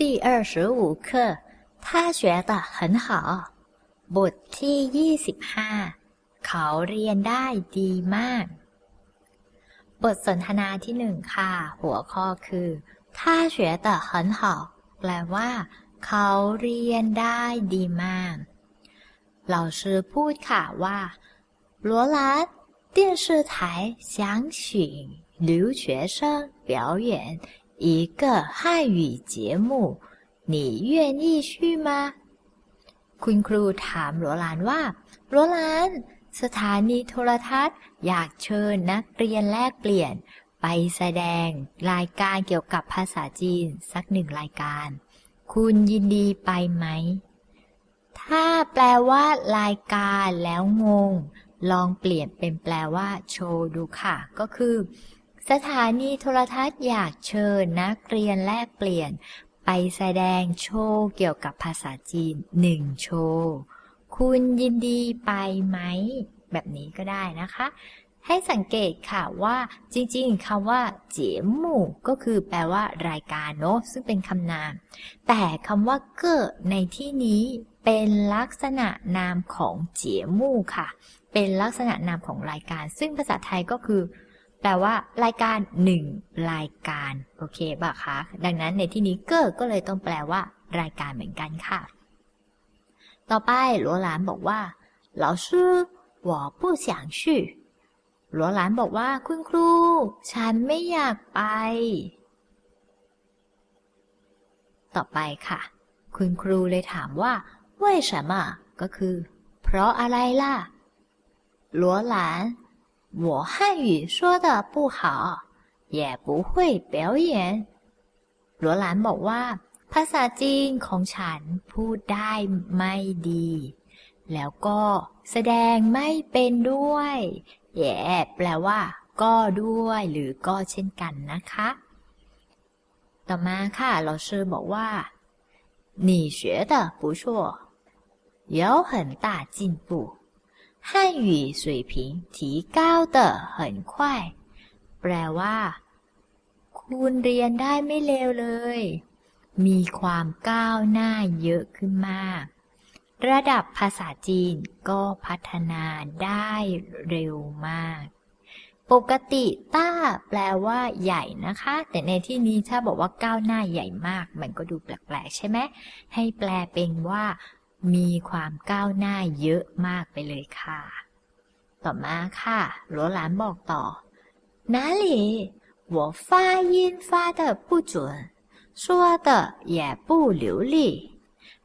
第二十五课，他学得很好。บทที่ยี่สิบห้าเขาเรียนได้ดีมาก บทสนทนาที่หนึ่งค่ะ หัวข้อคือ他学得很好แปลว่า เขาเรียนได้ดีมาก老师พูดค่ะว่า罗兰电视台想请留学生表演 一个汉语节目，你愿意去吗？คุณครูถามหลัวหลานว่าหลัวหลาน สถานีโทรทัศน์ อยากเชิญนักเรียนแลกเปลี่ยน ไปแสดงรายการเกี่ยวกับภาษาจีนสักหนึ่งรายการ คุณยินดีไปไหม ถ้าแปลว่า รายการแล้วงง ลองเปลี่ยนเป็นแปลว่า โชว์ดูค่ะ ก็คือ สถานีโทรทัศน์อยากเชิญนักเรียนแลกเปลี่ยน ไปแสดงโชว์เกี่ยวกับภาษาจีนหนึ่งโชว์คุณยินดีไปไหม แบบนี้ก็ได้นะคะ ให้สังเกตค่ะว่าจริงๆคำว่าเจี๋ยหมู่ก็คือแปลว่ารายการเนาะซึ่งเป็นคำนาม แต่คำว่าเก้อในที่นี้เป็นลักษณะนามของเจี๋ยหมู่ค่ะ เป็นลักษณะนามของรายการ ซึ่งภาษาไทยก็คือ แปลว่า รายการหนึ่งรายการ โอเคป่ะคะ ดังนั้นในที่นี้เก้อก็เลยต้องแปลว่า รายการเหมือนกันค่ะ ต่อไปหลัวหลานบอกว่า老师我不想去หลัวหลานบอกว่า คุณครู ฉันไม่อยากไป ต่อไปค่ะ คุณครูเลยถามว่า为什么ก็คือ เพราะอะไรล่ะหลัวหลาน 我汉语说的不好也不会表演หลัวหลานบอกว่า ภาษาจีนของฉันพูดได้ไม่ดี แล้วก็แสดงไม่เป็นด้วยแย่แปลว่า ก็ด้วย หรือก็เช่นกันนะคะ ต่อมาค่ะเราชื่อบอกว่า你学的不错有很大进步 汉语水平提高的很快แปลว่า คุณเรียนได้ไม่เลวเลย มีความก้าวหน้าเยอะขึ้นมาก ระดับภาษาจีนก็พัฒนาได้เร็วมาก ปกติต้า แปลว่า ใหญ่นะคะ แต่ในที่นี้ถ้าบอกว่าก้าวหน้าใหญ่มาก มันก็ดูแปลกๆใช่ไหม ให้แปลเป็นว่า มีความก้าวหน้าเยอะมากไปเลยค่ะ ต่อมาค่ะหลวหลานบอกต่อ哪里我发音发的不准说的也不流利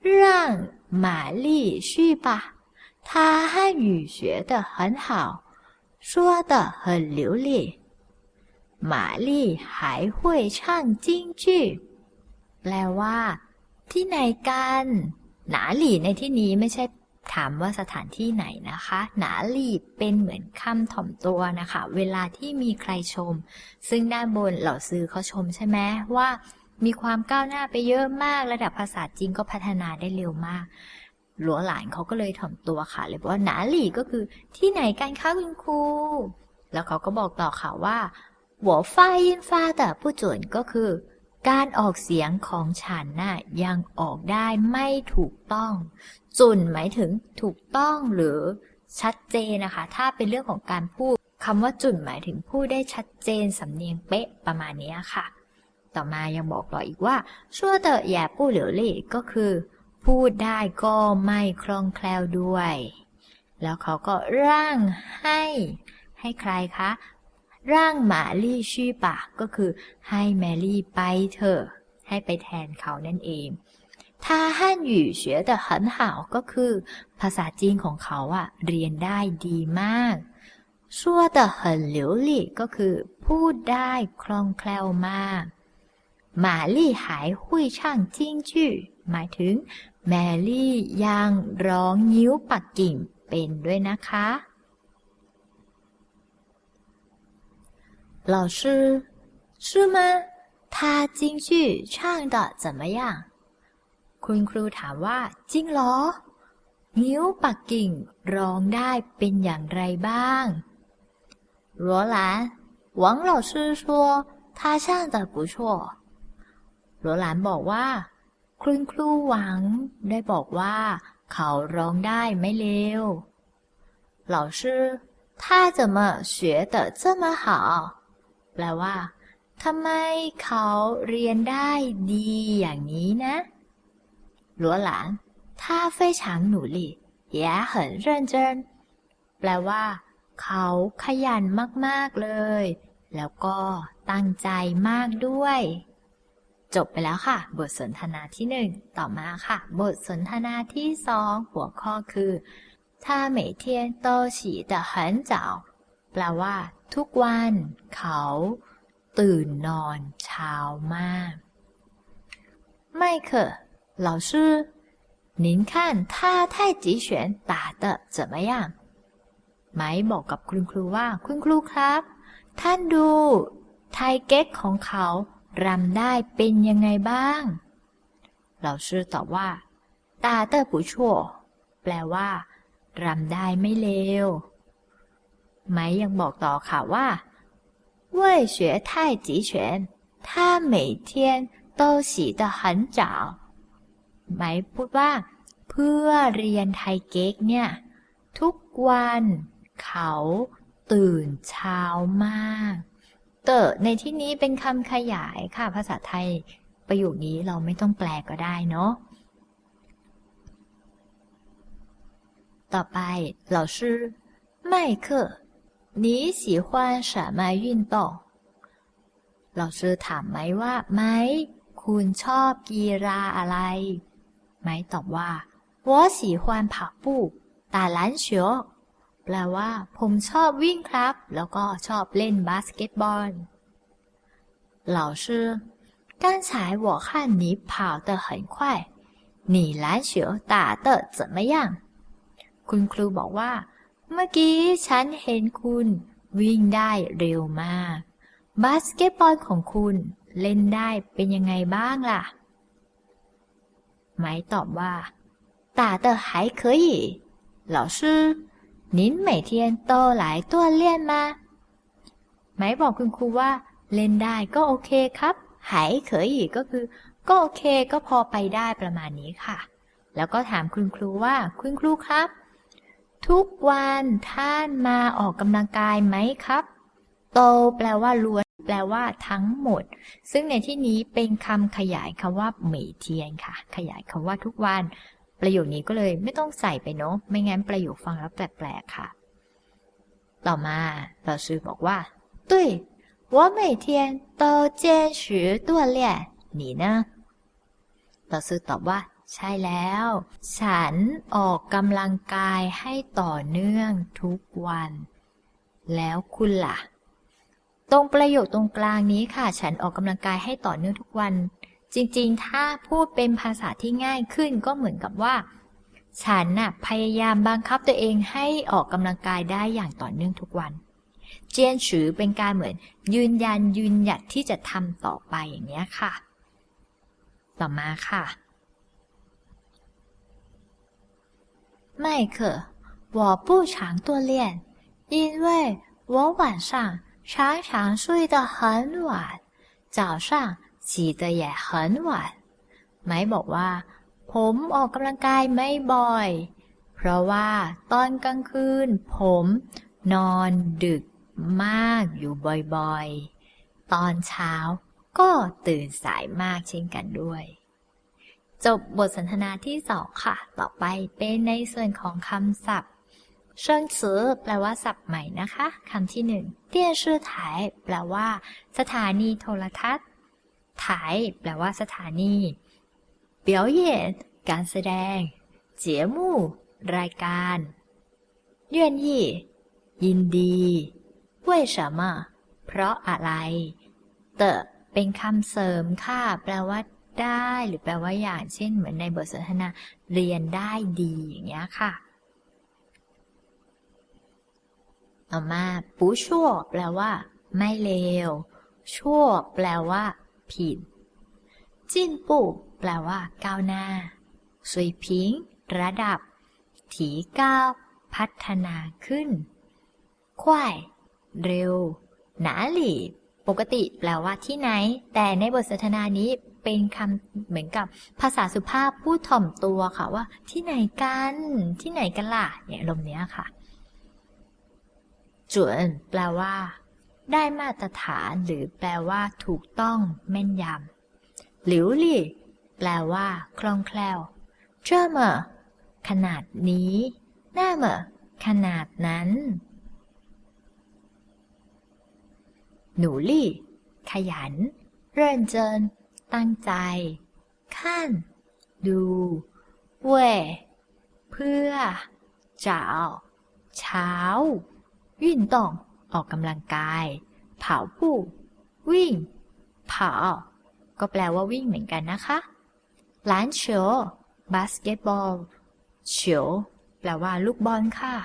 让玛丽去吧她汉语学得很好说得很流利玛丽还会唱京剧แปลว่า ที่ไหนกัน หนาหลีในที่นี้ไม่ใช่ถามว่าสถานที่ไหนนะคะ หนาหลีเป็นเหมือนคำถ่อมตัวนะคะ เวลาที่มีใครชม ซึ่งด้านบนเหล่าซื้อเขาชมใช่ไหมว่ามีความก้าวหน้าไปเยอะมากระดับภาษาจีนก็พัฒนาได้เร็วมาก หลวหลานเขาก็เลยถ่อมตัวค่ะ เลยบอกว่าหนาหลีก็คือที่ไหนกันคะคุณครู แล้วเขาก็บอกต่อค่ะว่าหัวฟ้ายินฟ้าแต่ผู้จวนก็คือ การออกเสียงของฉันน่ะยังออกได้ไม่ถูกต้อง จุนหมายถึงถูกต้องหรือชัดเจนนะคะ ถ้าเป็นเรื่องของการพูดคำว่าจุนหมายถึงพูดได้ชัดเจนสำเนียงเป๊ะประมาณนี้ค่ะ ต่อมายังบอกต่ออีกว่าชั่วเตอแย่ปู้เหลียวเล่ก็คือ พูดได้ก็ไม่คล่องแคล่วด้วย แล้วเขาก็ร่างให้ให้ใครคะ ร่างหมาลี่ชี่ปาก็คือให้แมรี่ไปเถอะให้ไปแทนเขานั่นเองถ้าฮั่นหยู่เสียแต่หันห่าก็คือ ภาษาจีนของเขาอะเรียนได้ดีมากชั่วแต่หันหลีวหลี่ก็คือ พูดได้คล่องแคล่วมากหมาลี่หายหุยช่างจิ้งจื้อหมายถึง แมรี่ยังร้องยิ้วปักกิ่งเป็นด้วยนะคะ 老师是吗他京剧唱的怎么样คุณครูถามว่า จริงเหรอ นิ้วปักกิ่งร้องได้เป็นอย่างไรบ้าง罗兰王老师说他唱的不错罗兰บอกว่า คุณครูหวังได้บอกว่า เขาร้องได้ไม่เลว老师他怎么学得这么好 แปลว่าทำไมเขาเรียนได้ดีอย่างนี้นะหลัวหลาน他非常努力也很认真แปลว่า เขาขยันมาก ๆ เลย แล้วก็ตั้งใจมากด้วย จบไปแล้วค่ะ บทสนทนาที่หนึ่งต่อมาค่ะ บทสนทนาที่สองหัวข้อคือ他每天都起得很早 แปลว่า ทุกวัน เขา ตื่นนอนเช้ามากไม่ค่克老师您看他太极拳打的怎么样ไม่บอกกับคุณครูว่า คุณครูครับ ท่านดู ไทเก๊กของเขารำได้เป็นยังไงบ้าง老师ตอบว่าตาเตอร์ปูชัวแปลว่ารำได้ไม่เลว ไม้ยังบอกต่อค่ะว่า为学太极拳他每天都洗得很早ไม้พูดว่า เพื่อเรียนไทเก๊กเนี่ย ทุกวันเขาตื่นเช้ามาก เตอในที่นี้เป็นคำขยายค่ะ ภาษาไทย ประโยคนี้เราไม่ต้องแปลก็ได้เนาะ ต่อไป老师麦克 你喜欢什么运动老师ถามไหมว่าไหม คุณชอบกีฬาอะไร ไหมตอบว่า我喜欢跑步打篮球แปลว่า ผมชอบวิ่งครับ แล้วก็ชอบเล่นบาสเกตบอล老师刚才我看你跑得很快你篮球打得怎么样คุณครูบอกว่า เมื่อกี้ฉันเห็นคุณวิ่งได้เร็วมาก บาสเกตบอลของคุณเล่นได้เป็นยังไงบ้างล่ะ ไหมตอบว่า打得还可以老师您每天都来锻炼吗ไหมบอกคุณครูว่า เล่นได้ก็โอเคครับ还可以ก็คือ ก็โอเคก็พอไปได้ประมาณนี้ค่ะ แล้วก็ถามคุณครูว่าคุณครูครับ ทุกวันท่านมาออกกำลังกายไหมครับ โตแปลว่าล้วน แปลว่าทั้งหมด ซึ่งในที่นี้เป็นคำขยายคำว่าเหมยเทียนค่ะ ขยายคำว่าทุกวัน ประโยคนี้ก็เลยไม่ต้องใส่ไปเนาะ ไม่งั้นประโยคฟังแล้วแปลกๆค่ะ ต่อมาเราซื้อบอกว่า对我每天都坚持锻炼你呢เราซื้อตอบว่า ใช่แล้ว ฉันออกกำลังกายให้ต่อเนื่องทุกวัน แล้วคุณล่ะ ตรงประโยคตรงกลางนี้ค่ะ ฉันออกกำลังกายให้ต่อเนื่องทุกวัน จริงๆ ถ้าพูดเป็นภาษาที่ง่ายขึ้นก็เหมือนกับว่า ฉันน่ะพยายามบังคับตัวเองให้ออกกำลังกายได้อย่างต่อเนื่องทุกวัน เจียนฉือเป็นการเหมือน ยืนยันยืนหยัดที่จะทำต่อไปอย่างเงี้ยค่ะ ต่อมาค่ะ 麦克，我不常锻炼，因为我晚上常常睡得很晚，早上起得也很晚。ไหมบอกว่า ผมออกกำลังกายไม่บ่อย เพราะว่าตอนกลางคืน ผม นอนดึกมากอยู่บ่อยๆ ตอนเช้า ก็ตื่นสายมากเช่นกันด้วย จบบทสนทนาที่สองค่ะ ต่อไปเป็นในส่วนของคำศัพท์เชิงสือแปลว่าศัพท์ใหม่นะคะคำที่หนึ่งเตี้ยชื่อถ่ายแปลว่า สถานีโทรทัศน์ถ่ายแปลว่าสถานีเปียวเย่การแสดง เจียมู่รายการเยื่นยี่ยินดี为什么เพราะอะไร เตอเป็นคำเสริมค่ะ แปลว่า ได้ หรือแปลว่าอย่างเช่น เหมือนในบทสนทนาเรียนได้ดีอย่างเงี้ยค่ะต่อมาปูชั่วแปลว่า ไม่เลว ชั่วแปลว่า ผิด จินปูแปลว่า ก้าวหน้าสุยพิง ระดับ ถีก้าว พัฒนาขึ้นควายเร็ว หนาหลีปกติแปลว่าที่ไหน แต่ในบทสนทนานี้ เป็นคำเหมือนกับภาษาสุภาพพูดถ่อมตัวค่ะว่า ที่ไหนกันที่ไหนกันล่ะเนี่ยลมณ์เนี้ยค่ะจวนแปลว่า ได้มาตรฐานหรือแปลว่าถูกต้องแม่นยำหลิวลี่แปลว่า คล่องแคล่วเชื่อมอขนาดนี้หน่าเมอขนาดนั้น หนูลี่ ขยัน เรื่นเจิน ตั้งใจ ขั้น ดูเว่เพื่อเจ้าเช้าวิ่งต้องออกกำลังกายเผาผู้วิ่งเผาก็แปลว่าวิ่งเหมือนกันนะคะหลานเฉียวบาสเกตบอลเฉียวแปลว่าลูกบอลค่ะ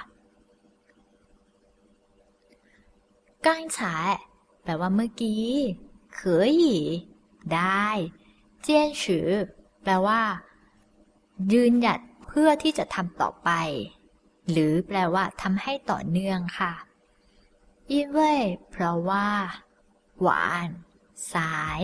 ก้างฉายแปลว่าเมื่อกี้เขย ได้ เจียนฉือแปลว่า ยืนหยัดเพื่อที่จะทำต่อไป หรือแปลว่าทำให้ต่อเนื่องค่ะยินดีเพราะว่า หวาน สาย